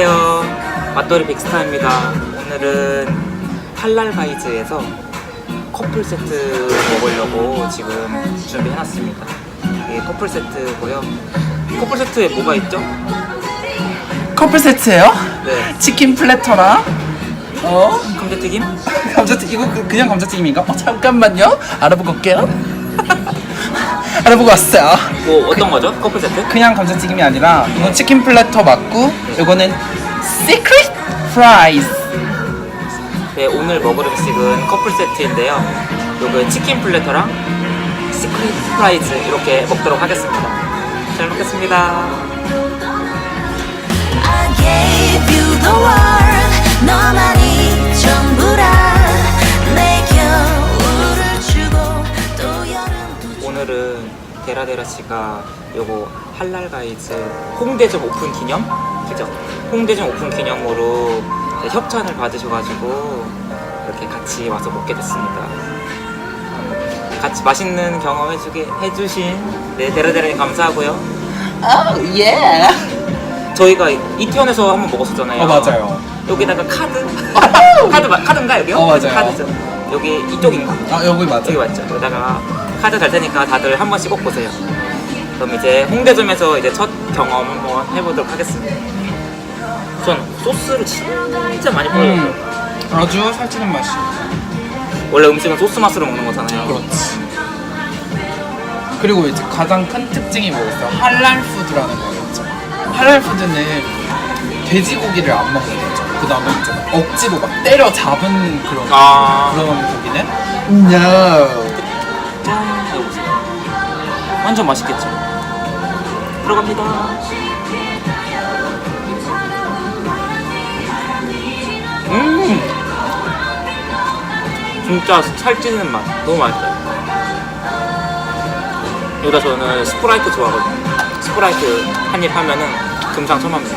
안녕하세요. 맛돌이 빅스타입니다. 오늘은 탈랄 바이즈에서 커플 세트 먹으려고 지금 준비해놨습니다. 이게 커플 세트고요. 커플 세트에 뭐가 있죠? 커플 세트예요? 네. 치킨 플래터랑 어? 감자튀김? 감자튀 이거 그- 그냥 감자튀김인가? 어, 잠깐만요. 알아보고 올게요. 알아보고 왔어요. 뭐 어떤 거죠? 커플 세트? 그냥 감자튀김이 아니라 이건 치킨 플래터 맞고 이거는 시크릿 프라이즈. 네, 오늘 먹을 음식은 커플 세트인데요. 요거 치킨 플래터랑 시크릿 프라이즈 이렇게 먹도록 하겠습니다. 잘 먹겠습니다. I gave you the world 너만 데라데라 씨가 요거 할랄 가이즈 홍대점 오픈 기념 그죠? 홍대점 오픈 기념으로 협찬을 받으셔가지고 이렇게 같이 와서 먹게 됐습니다. 음, 같이 맛있는 경험 해주게 해주신 네 데라데라님 감사하고요. 오 예. 저희가 이태원에서 한번 먹었었잖아요. 어 맞아요. 여기다가 카드 카드 마- 카드인가 여기요? 어, 맞아요. 카드죠. 여기 이쪽인가? 아 여기 맞아요. 여기 맞죠? 여기다가 카드 달 테니까 다들 한 번씩 꼭 보세요. 그럼 이제 홍대점에서 이제 첫 경험 한번 해보도록 하겠습니다. 전 소스를 진짜 많이 뿌려요. 음, 아주 살찌는 맛이. 원래 음식은 소스 맛으로 먹는 거잖아요. 그렇지. 그리고 이제 가장 큰 특징이 뭐였어요? 할랄 푸드라는 거였죠. 할랄 푸드는 돼지고기를 안 먹는 거죠. 그 다음에 있잖아. 억지로 막 때려 잡은 그런 아. 그런 고기는 no. 짠! 이거 보세요. 완전 맛있겠죠? 들어갑니다. 음! 진짜 살찌는 맛. 너무 맛있어요. 여기다 저는 스프라이트 좋아하거든요. 스프라이트 한 입 하면은 금상첨화입니다.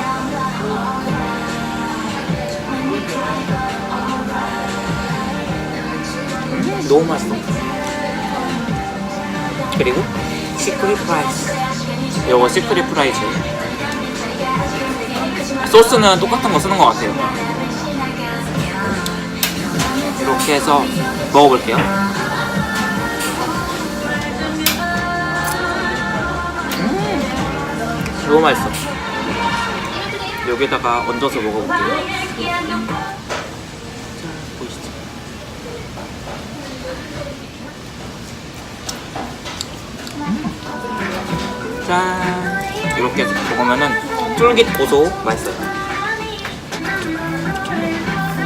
음, 너무 맛있어. 그리고 시크릿 프라이즈. 요거 시크릿 프라이즈. 소스는 똑같은 거 쓰는 것 같아요. 이렇게 해서 먹어볼게요. 음, 너무 맛있어. 여기다가 얹어서 먹어볼게요. 짠 이렇게 먹으면은 쫄깃 고소 맛있어요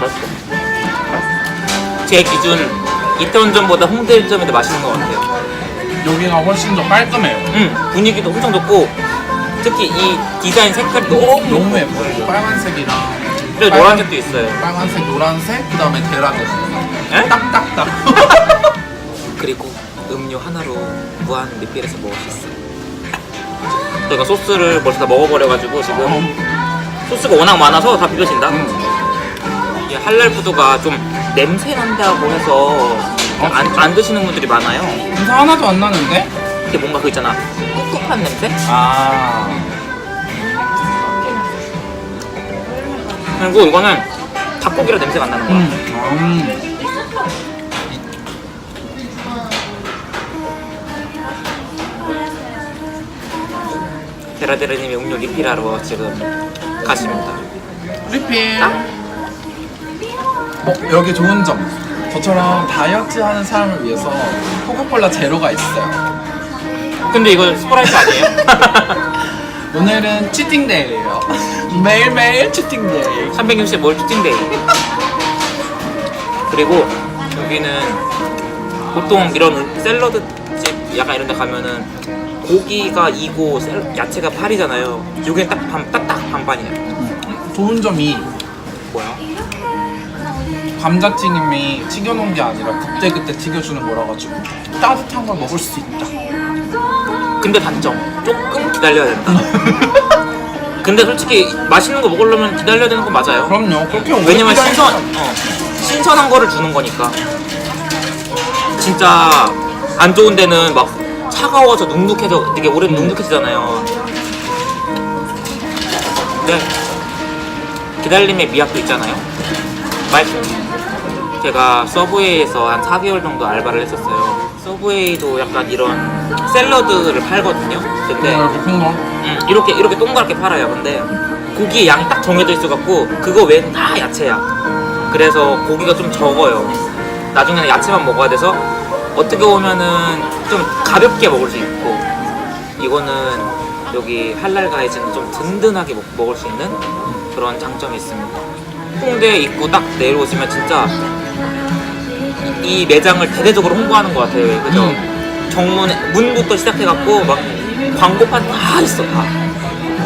맛있어 제 기준 이태원점보다 홍대점이 더 맛있는 것 같아요 여기가 훨씬 더 깔끔해요. 음 분위기도 엄청 좋고 특히 이 디자인 색깔이 너무 너무 예뻐요. 빨간색이랑 그리고 노란색도 있어요 빨간색, 노란색, 그 다음에 계란색. 에? 딱딱딱. 그리고 음료 하나로 무한 리필해서 먹을 수 있어요 저희가 소스를 벌써 다 먹어버려가지고 지금 소스가 워낙 많아서 다 비벼진다 음. 이게 할랄 푸드가 좀 냄새 난다고 해서 안, 안 드시는 분들이 많아요. 냄새 하나도 안 나는데? 이게 뭔가 그 있잖아 꿉꿉한 냄새? 아. 그리고 이거는 닭고기라 냄새가 안 나는 거야. 음. 음. 데라데라님이 음료 리필하러 지금 가십니다. 리필. 어, 여기 좋은 점. 저처럼 다이어트 하는 사람을 위해서 코카콜라 제로가 있어요. 근데 이거 스프라이트 아니에요? 오늘은 치팅데이예요. 매일매일 치팅데이. 365일 추팅데이. 그리고 여기는 보통 이런 샐러드집 약간 이런 데 가면은 고기가 2고 샐- 야채가 8이잖아요. 여기는 딱 반, 딱딱 반반이에요. 좋은 점이 뭐야? 감자튀김이 튀겨놓은 게 아니라 그때그때 튀겨주는 거라 가지고 따뜻한 걸 먹을 수 있다. 근데 단점 조금 기다려야 된다. 근데 솔직히 맛있는 거 먹으려면 기다려야 되는 건 맞아요. 그럼요. 그렇게 오래 왜냐면 기다리면 신선 어, 신선한 거를 주는 거니까. 진짜 안 좋은 데는 막 차가워서 눅눅해져 되게 오래 눅눅해지잖아요. 네. 기다림의 미학도 있잖아요. 맛있어요. 제가 서브웨이에서 한 4개월 정도 알바를 했었어요. 서브웨이도 약간 이런 샐러드를 팔거든요. 근데. 음, 이렇게 이렇게 동그랗게 팔아요. 근데 고기 양이 딱 정해져 있어갖고 그거 외에는 다 야채야. 그래서 고기가 좀 적어요. 나중에는 야채만 먹어야 돼서 어떻게 보면은 좀 가볍게 먹을 수 있고 이거는 여기 할랄 가이즈는 좀 든든하게 먹, 먹을 수 있는 그런 장점이 있습니다. 홍대 입구 딱 내려오시면 진짜 이, 이 매장을 대대적으로 홍보하는 것 같아요. 그죠? 음. 정문 문부터 시작해갖고 막 광고판 다 있어 다.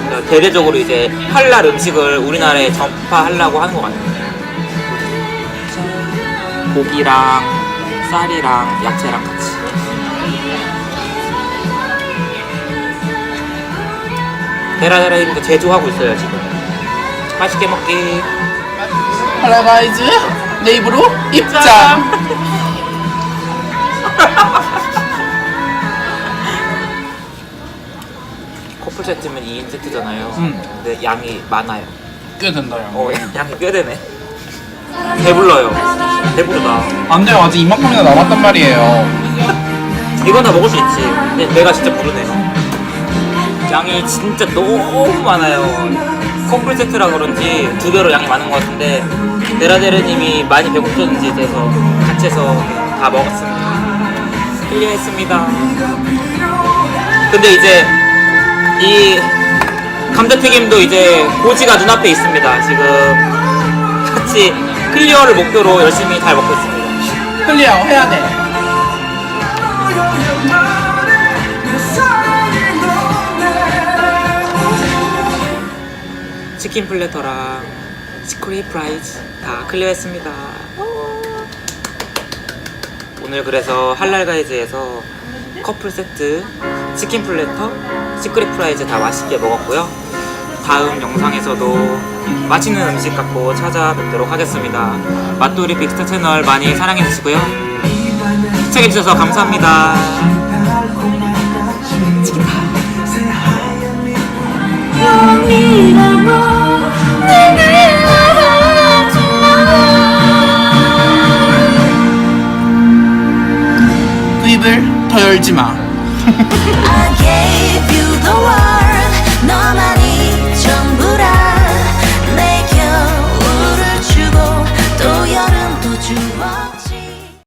그러니까 대대적으로 이제 할랄 음식을 우리나라에 전파하려고 하는 것 같아요. 고기랑 쌀이랑 야채랑 같이. 데라데라 이름도 제조하고 있어요 지금. 맛있게 먹기. 내 입으로 입장. 커플 세트면 2인 세트잖아요. 음. 근데 양이 많아요. 꽤 된다 야. 어, 양이 꽤 되네. 배불러요. 배부르다. 안 돼요 아직 이만큼이나 남았단 말이에요. 이건 다 먹을 수 있지. 근데 내가 진짜 부르네요. 양이 진짜 너무 많아요. 커플 세트라 그런지 두 배로 양이 많은 것 같은데 데라데르님이 많이 배고프셨는지 돼서 같이 해서 다 먹었습니다. 클리어했습니다. 근데 이제 이 감자튀김도 이제 고지가 눈앞에 있습니다. 지금 같이 클리어를 목표로 열심히 잘 먹고 있습니다. 클리어 해야 돼. 치킨 플래터랑 시크릿 프라이즈 다 클리어했습니다. 오늘 그래서 할랄 가이즈에서 커플 세트, 치킨 플래터, 시크릿 프라이즈 다 맛있게 먹었고요. 다음 영상에서도 맛있는 음식 갖고 찾아뵙도록 하겠습니다. 맛돌이 빅스타 채널 많이 사랑해 주시고요. 시청해 주셔서 감사합니다. 그 입을 더 열지 마.